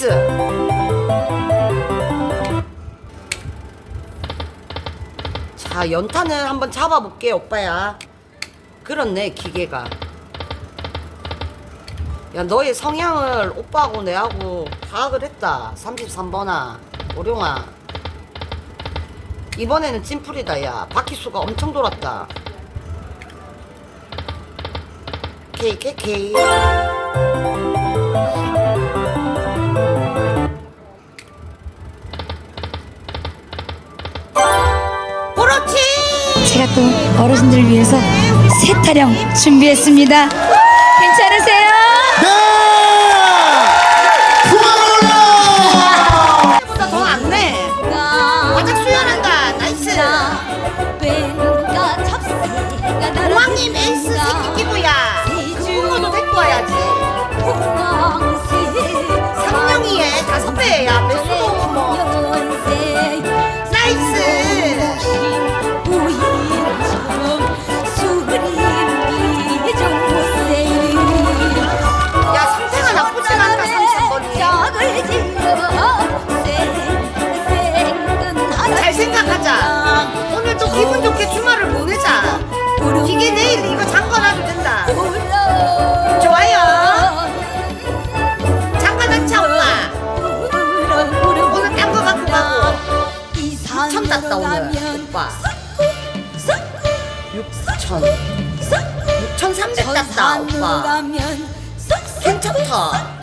나이스. 자 연탄을 한번 잡아볼게 오빠야. 그렇네 기계가. 야 너의 성향을 오빠하고 내하고 파악을 했다. 33번아 오룡아. 이번에는 찐풀이다 야. 바퀴수가 엄청 돌았다. 케 제가 또 어르신들을 위해서 새 타령 준비했습니다. 괜찮으세요? 네! 수혈한다 나이스 공항님 에이스 새끼 끼고야 생각하자. 오늘 또 기분 좋게 주말을 보내자. 기계 내일 이거 잠궈놔도 된다. 좋아요. 잠궈놓자 오빠 오늘 딴거 갖고 가고. 6천 땄다 오늘. 오빠. 6천. 6천 3백 땄다 오빠. 괜찮다